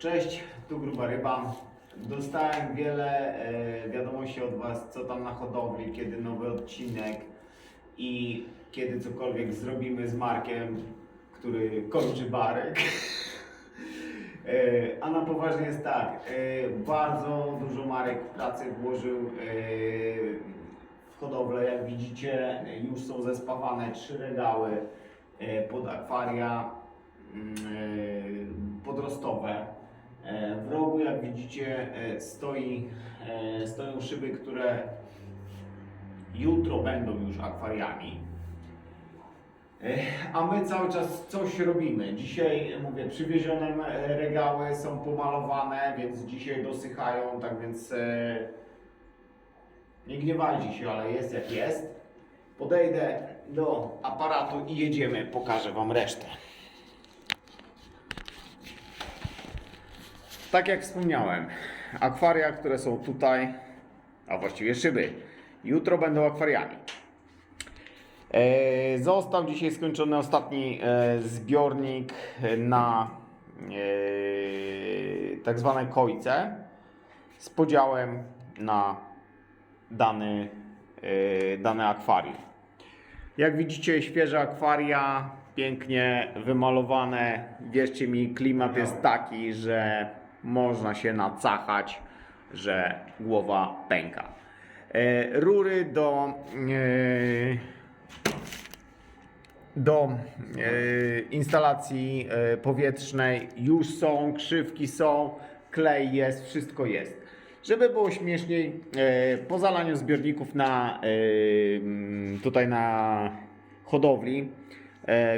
Cześć, tu Gruba Ryba. Dostałem wiele e, wiadomości od Was, co tam na hodowli, kiedy nowy odcinek i kiedy cokolwiek zrobimy z Markiem, który kończy barek. E, A na poważnie jest tak, e, bardzo dużo Marek pracy włożył e, w hodowlę. Jak widzicie, już są zespawane trzy regały e, pod akwaria mm, e, podrostowe. E, W rogu, jak widzicie, e, stoi, e, stoją szyby, które jutro będą już akwariami. A my cały czas coś robimy. Dzisiaj, mówię, przywiezione regały są pomalowane, więc dzisiaj dosychają, tak więc nie gniewajcie się, ale jest jak jest. Podejdę do aparatu i jedziemy, pokażę Wam resztę. Tak jak wspomniałem, akwaria, które są tutaj, a właściwie szyby, jutro będą akwariami. E, Został dzisiaj skończony ostatni e, zbiornik na e, tak zwane kojce z podziałem na dany, dane akwarium. Jak widzicie, świeże akwaria, pięknie wymalowane. Wierzcie mi, klimat jest taki, że można się nacachać, że głowa pęka. E, Rury do e, do e, instalacji powietrznej już są, krzywki są, klej jest, wszystko jest. Żeby było śmieszniej, po zalaniu zbiorników na, tutaj na hodowli,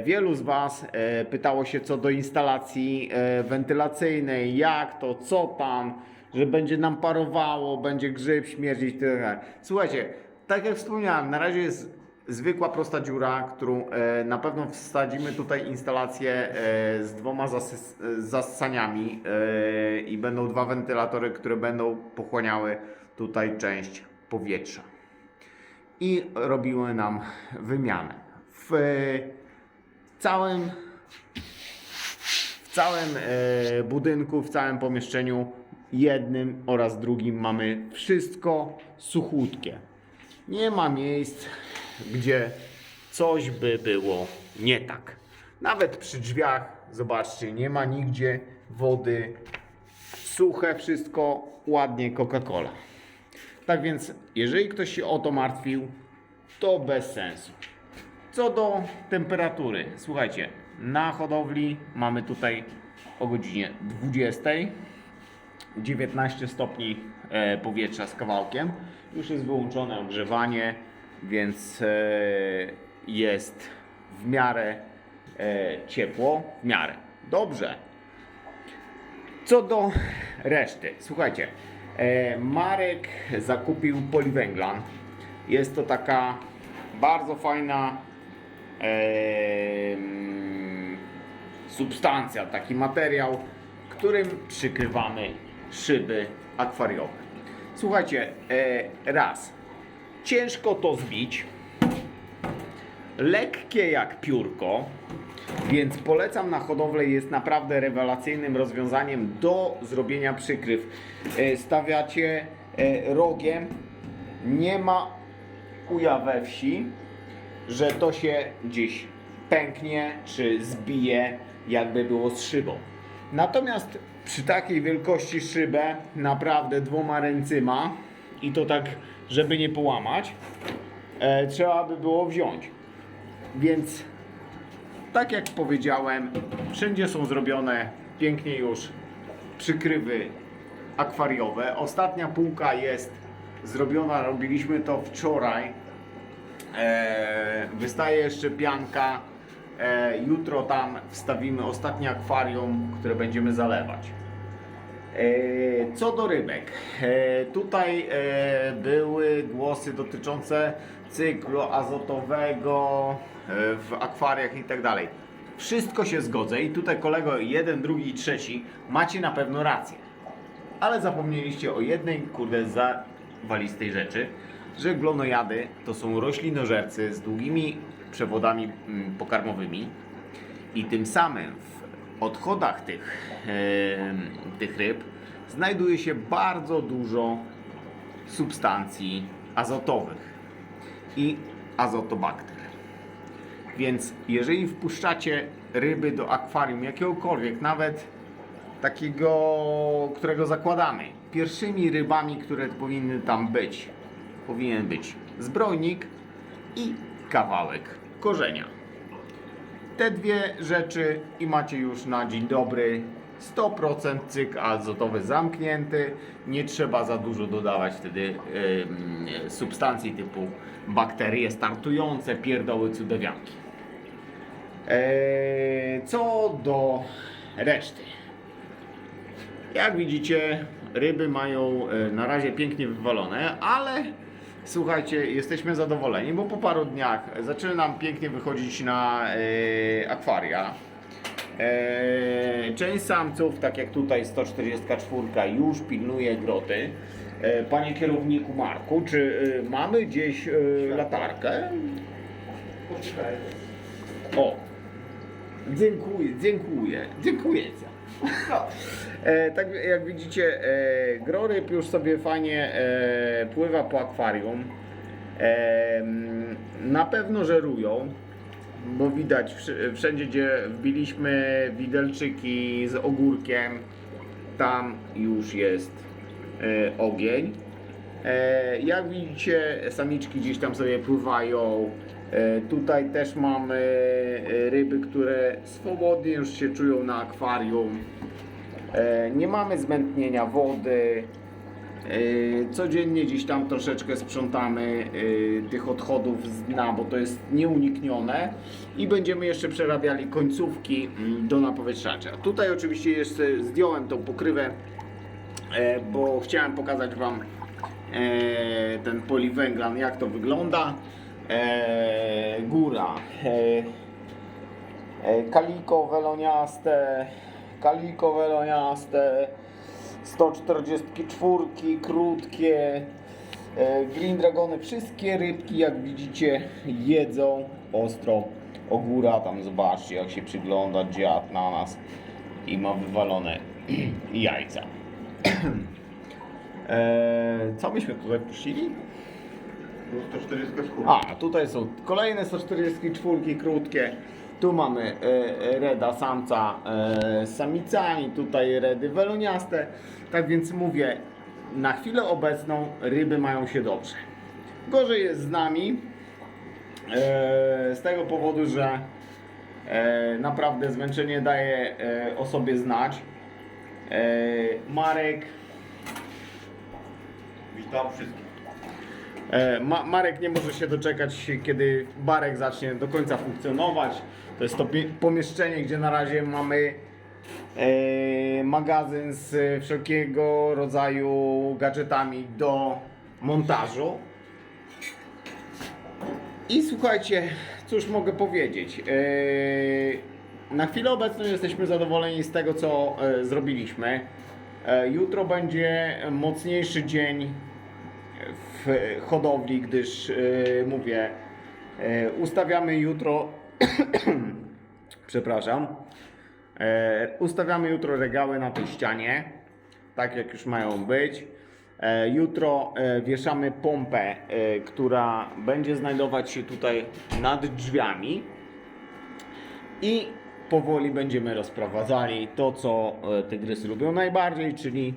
wielu z Was e, pytało się co do instalacji e, wentylacyjnej, jak to, co tam, że będzie nam parowało, będzie grzyb śmierdzić. itd. Słuchajcie, tak jak wspomniałem, na razie jest zwykła prosta dziura, którą e, na pewno wsadzimy tutaj instalację e, z dwoma zasys- e, e, i będą dwa wentylatory, które będą pochłaniały tutaj część powietrza. I robiły nam wymianę. W e, całym w całym e, budynku, w całym pomieszczeniu jednym oraz drugim mamy wszystko suchutkie. Nie ma miejsc, gdzie coś by było nie tak. Nawet przy drzwiach, zobaczcie, nie ma nigdzie wody. Suche wszystko, ładnie Coca-Cola. Tak więc, jeżeli ktoś się o to martwił, to bez sensu. Co do temperatury, słuchajcie, na hodowli mamy tutaj o godzinie 20. 19 stopni e, powietrza z kawałkiem. Już jest wyłączone ogrzewanie, więc e, jest w miarę e, ciepło. W miarę. Dobrze. Co do reszty, słuchajcie, Marek zakupił poliwęglan. Jest to taka bardzo fajna substancja, taki materiał, którym przykrywamy szyby akwariowe. Słuchajcie, e, raz, ciężko to zbić, lekkie jak piórko, więc polecam na hodowlę, jest naprawdę rewelacyjnym rozwiązaniem do zrobienia przykryw. E, Stawiacie e, rogiem, nie ma uja we wsi, że to się gdzieś pęknie czy zbije, jakby było z szybą. Natomiast przy takiej wielkości szybę, naprawdę dwoma ręcyma i to tak, żeby nie połamać, e, trzeba by było wziąć. Więc tak jak powiedziałem, wszędzie są zrobione pięknie już przykrywy akwariowe. Ostatnia półka jest zrobiona, robiliśmy to wczoraj. E, wystaje jeszcze pianka. E, jutro tam wstawimy ostatnie akwarium, które będziemy zalewać. E, Co do rybek, e, tutaj e, były głosy dotyczące cyklu azotowego e, w akwariach i tak dalej. Wszystko się zgodzę i tutaj kolego jeden, drugi i trzeci macie na pewno rację. Ale zapomnieliście o jednej kurde zawalistej rzeczy, że glonojady to są roślinożercy z długimi przewodami mm, pokarmowymi i tym samym w odchodach tych, tych ryb znajduje się bardzo dużo substancji azotowych i azotobakter. Więc jeżeli wpuszczacie ryby do akwarium jakiegokolwiek, nawet takiego, którego zakładamy, pierwszymi rybami, które powinny tam być, powinien być zbrojnik i kawałek korzenia. Te dwie rzeczy i macie już na dzień dobry 100% cykl azotowy zamknięty. Nie trzeba za dużo dodawać wtedy em, substancji typu bakterie startujące, pierdoły, cudawianki. Eee, co do reszty. Jak widzicie, ryby mają e, na razie pięknie wywalone, ale słuchajcie, jesteśmy zadowoleni, bo po paru dniach zaczyna nam pięknie wychodzić na e, akwaria. E, część samców, tak jak tutaj 144, już pilnuje groty. E, panie kierowniku Marku, czy e, mamy gdzieś e, latarkę? O, dziękuję, dziękuję, dziękuję. No. E, tak jak widzicie, e, groryb już sobie fajnie e, pływa po akwarium. E, na pewno żerują, bo widać wsz- wszędzie, gdzie wbiliśmy widelczyki z ogórkiem, tam już jest e, ogień. E, jak widzicie, samiczki gdzieś tam sobie pływają. E, tutaj też mamy e, ryby, które swobodnie już się czują na akwarium. E, nie mamy zmętnienia wody. Codziennie gdzieś tam troszeczkę sprzątamy tych odchodów z dna, bo to jest nieuniknione i będziemy jeszcze przerabiali końcówki mm, do napowietrzacza. Tutaj oczywiście jeszcze zdjąłem tą pokrywę, bo chciałem pokazać Wam ten poliwęglan, jak to wygląda. E, góra. E, E, Kaliko weloniaste, kaliko weloniaste, 144 krótkie, e, green dragony, wszystkie rybki jak widzicie jedzą ostro. Ogóra tam zobaczcie jak się przygląda dziad na nas i ma wywalone jajca. e, co myśmy tutaj puścili? 140 skór. A, tutaj są kolejne 144 krótkie. Tu mamy e, e, reda samca e, z samicami, tutaj redy weloniaste. Tak więc mówię, na chwilę obecną ryby mają się dobrze. Gorzej jest z nami e, z tego powodu, że e, naprawdę zmęczenie daje e, o sobie znać. E, Marek Witam wszystkich. E, Ma Marek nie może się doczekać, kiedy barek zacznie do końca funkcjonować. To jest to pomieszczenie, gdzie na razie mamy e, magazyn z wszelkiego rodzaju gadżetami do montażu. I słuchajcie, cóż mogę powiedzieć. E, na chwilę obecną jesteśmy zadowoleni z tego, co e, zrobiliśmy. E, jutro będzie mocniejszy dzień w hodowli, gdyż e, mówię, e, ustawiamy jutro, przepraszam, e, ustawiamy jutro regały na tej ścianie, tak jak już mają być. Jutro wieszamy pompę, która będzie znajdować się tutaj nad drzwiami i powoli będziemy rozprowadzali to, co tygrysy lubią najbardziej, czyli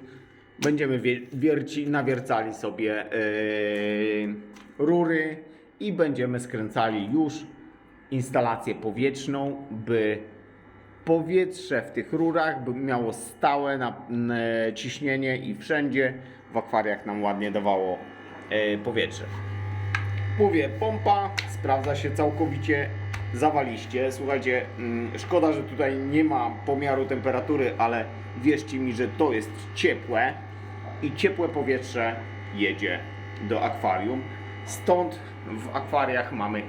będziemy wie- wierci, nawiercali sobie e, rury i będziemy skręcali już instalację powietrzną, by powietrze w tych rurach by miało stałe ciśnienie i wszędzie w akwariach nam ładnie dawało e, powietrze. Mówię, pompa sprawdza się całkowicie zawaliście. Słuchajcie, mm, szkoda, że tutaj nie ma pomiaru temperatury, ale wierzcie mi, że to jest ciepłe i ciepłe powietrze jedzie do akwarium. Stąd w akwariach mamy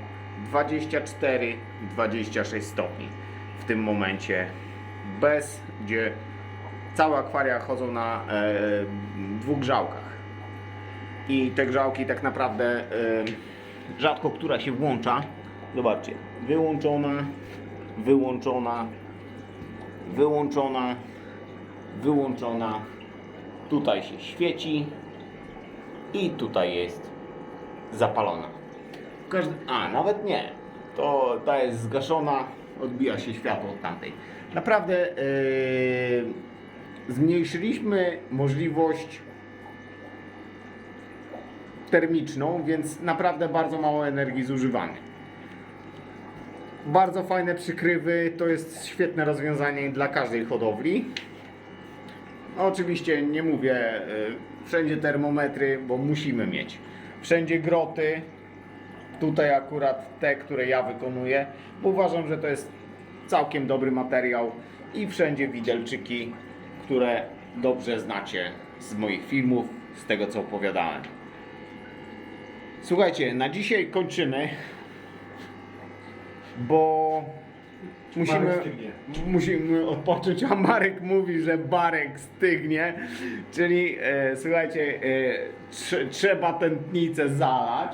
24-26 stopni w tym momencie, bez gdzie całe akwaria chodzą na e, dwóch grzałkach. I te grzałki tak naprawdę e, rzadko która się włącza. Zobaczcie, wyłączona, wyłączona wyłączona, wyłączona. Tutaj się świeci i tutaj jest zapalona. Każdy... A, nawet nie. To ta jest zgaszona, odbija się światło od tamtej. Naprawdę yy, zmniejszyliśmy możliwość termiczną, więc naprawdę bardzo mało energii zużywamy. Bardzo fajne przykrywy, to jest świetne rozwiązanie dla każdej hodowli. No, oczywiście nie mówię y, wszędzie termometry, bo musimy mieć. Wszędzie groty. Tutaj akurat te, które ja wykonuję, bo uważam, że to jest całkiem dobry materiał. I wszędzie widelczyki, które dobrze znacie z moich filmów, z tego co opowiadałem. Słuchajcie, na dzisiaj kończymy, bo musimy, musimy odpocząć, a Marek mówi, że Barek stygnie, czyli e, słuchajcie, e, trze- trzeba tętnicę zalać.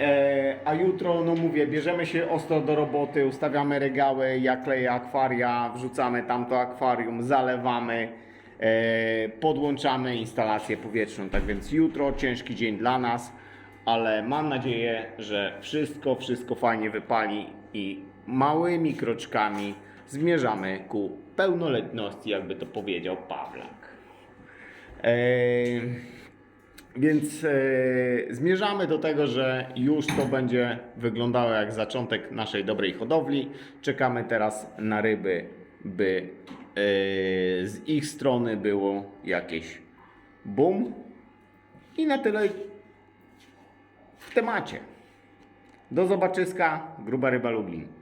E, a jutro, no mówię, bierzemy się ostro do roboty, ustawiamy regały, ja kleję akwaria, wrzucamy tamto akwarium, zalewamy, e, podłączamy instalację powietrzną. Tak więc jutro ciężki dzień dla nas, ale mam nadzieję, że wszystko, wszystko fajnie wypali i małymi kroczkami zmierzamy ku pełnoletności, jakby to powiedział Pawlak. E, więc e, zmierzamy do tego, że już to będzie wyglądało jak zaczątek naszej dobrej hodowli. Czekamy teraz na ryby, by e, z ich strony było jakieś boom. I na tyle w temacie. Do zobaczyska, gruba ryba Lublin.